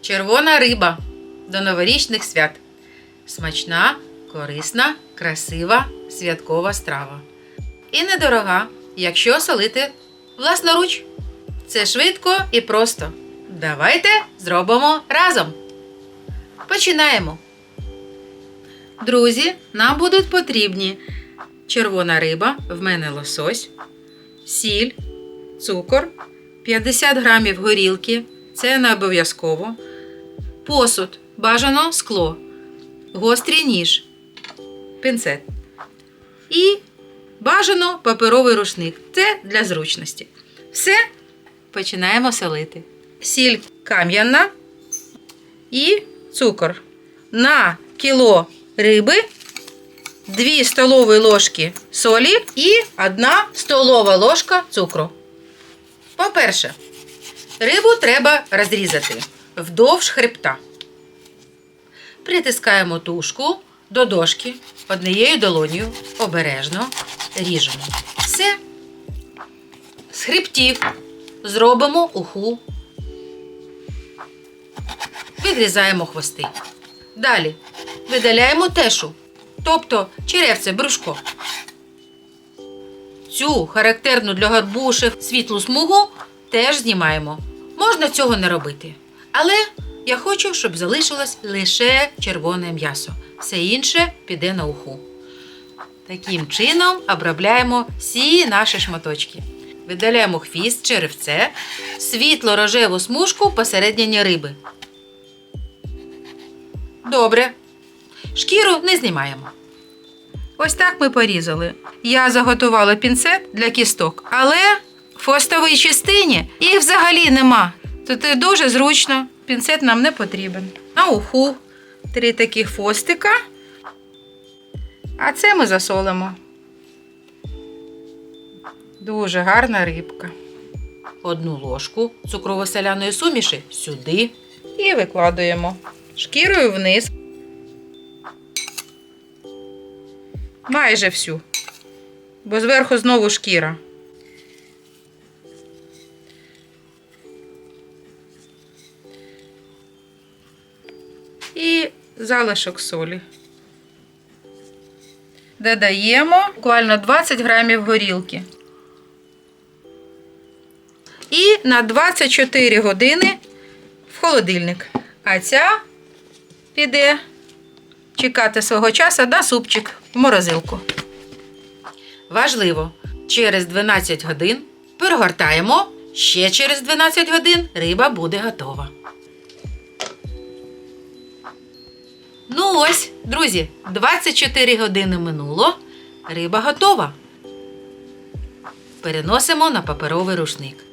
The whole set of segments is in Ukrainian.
Червона риба до новорічних свят. Смачна, корисна, красива, святкова страва. І недорога, якщо солити власноруч. Це швидко і просто. Давайте зробимо разом. Починаємо. Друзі, нам будуть потрібні червона риба, в мене лосось, сіль, цукор, 50 грамів горілки, це не обов'язково, посуд, бажано скло, гострий ніж, пінцет. І бажано паперовий рушник. Це для зручності. Все, починаємо солити. Сіль кам'яна і цукор. На кіло риби 2 столові ложки солі і 1 столова ложка цукру. По-перше, рибу треба розрізати вдовж хребта. Притискаємо тушку до дошки однією долонію, обережно ріжемо. Все. З хребтів зробимо уху. Відрізаємо хвости. Далі видаляємо тешу, тобто черевце брюшко. Цю характерну для гарбушів світлу смугу теж знімаємо. Можна цього не робити. Але я хочу, щоб залишилось лише червоне м'ясо. Все інше піде на уху. Таким чином обробляємо всі наші шматочки. Видаляємо хвіст, черевце, світло-рожеву смужку посередині риби. Добре. Шкіру не знімаємо. Ось так ми порізали. Я заготувала пінцет для кісток, але в хвостовій частині їх взагалі нема. Тут дуже зручно, пінцет нам не потрібен. На уху три такі хвостика. А це ми засолимо. Дуже гарна рибка. Одну ложку цукрово-соляної суміші сюди і викладуємо шкірою вниз. Майже всю. Бо зверху знову шкіра. Залишок солі. Додаємо буквально 20 грамів горілки. І на 24 години в холодильник. А ця піде чекати свого часу на супчик в морозилку. Важливо, через 12 годин перегортаємо. Ще через 12 годин риба буде готова. Ось, друзі, 24 години минуло. Риба готова. Переносимо на паперовий рушник.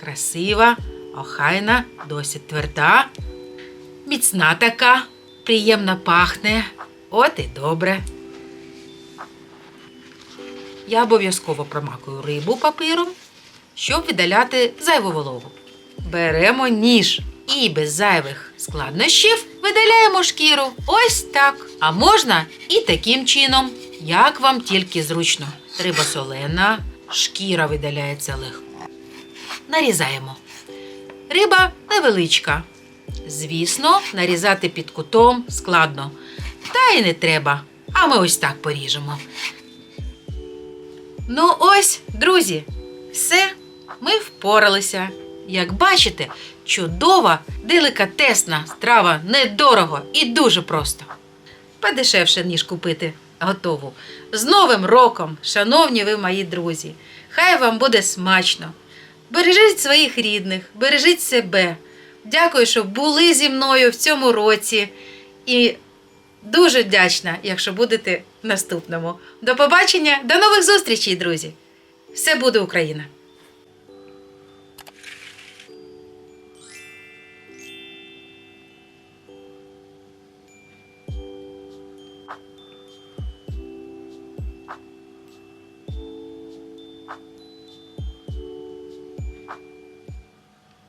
Красива, охайна, досить тверда, міцна така, приємно пахне. От і добре. Я обов'язково промакую рибу папиром, щоб видаляти зайву вологу. Беремо ніж і без зайвих складнощів видаляємо шкіру. Ось так. А можна і таким чином, як вам тільки зручно. Риба солена, шкіра видаляється легко. Нарізаємо. Риба невеличка. Звісно, нарізати під кутом складно. Та й не треба. А ми ось так поріжемо. Ну ось, друзі, все, ми впоралися. Як бачите, чудова, делікатесна страва недорого і дуже просто. Подешевше, ніж купити готову. З Новим роком, шановні ви мої друзі! Хай вам буде смачно! Бережіть своїх рідних, бережіть себе. Дякую, що були зі мною в цьому році. І дуже вдячна, якщо будете в наступному. До побачення, до нових зустрічей, друзі! Все буде Україна!